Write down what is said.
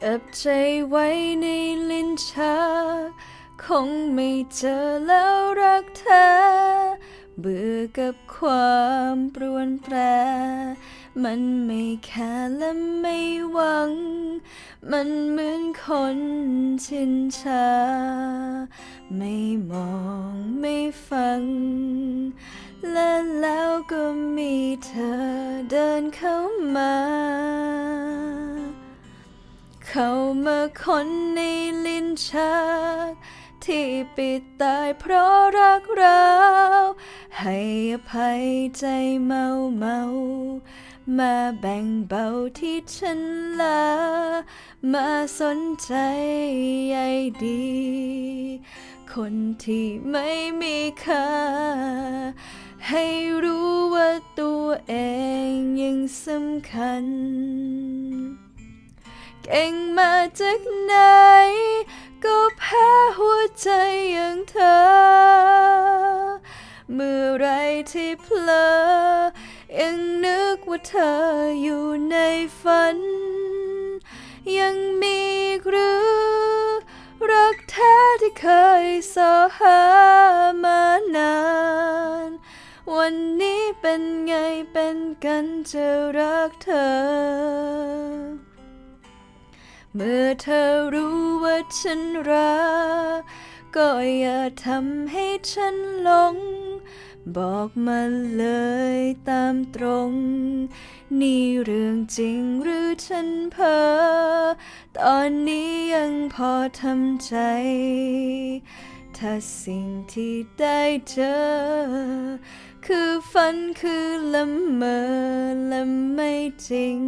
เก็บใจไว้ในลิ้นชักคงไม่เจอแล้วรักเธอ เบื่อกับความปรวนแปร มันไม่แค่และไม่หวัง มันเหมือนคนชินชา ไม่มองไม่ฟัง และแล้วก็มีเธอเดินเข้ามา เข้ามาคนในลิ้นชักที่ปิดตายเพราะรักเรา ให้อภัยใจเมาเมามาแบ่งเบาที่ฉันลา มาสนใจใยดี คนที่ไม่มีค่า ให้รู้ว่าตัวเองยังสำคัญ เก่งมาจากไหน ก็แพ้หัวใจอย่างเธอ เมื่อไรที่เพลอยังนึกว่าเธออยู่ในฝัน ยังมีหรือรักแท้ที่เคยสอหามานาน วันนี้เป็นไงเป็นกันจะรักเธอ เมื่อเธอรู้ว่าฉันรัก ก็อย่าทำให้ฉันหลง บอกมาเลยตามตรง นี่เรื่องจริงหรือฉันเพ้อ ตอนนี้ยังพอทำใจ ถ้าสิ่งที่ได้เจอ คือฝันคือละเมอและไม่จริง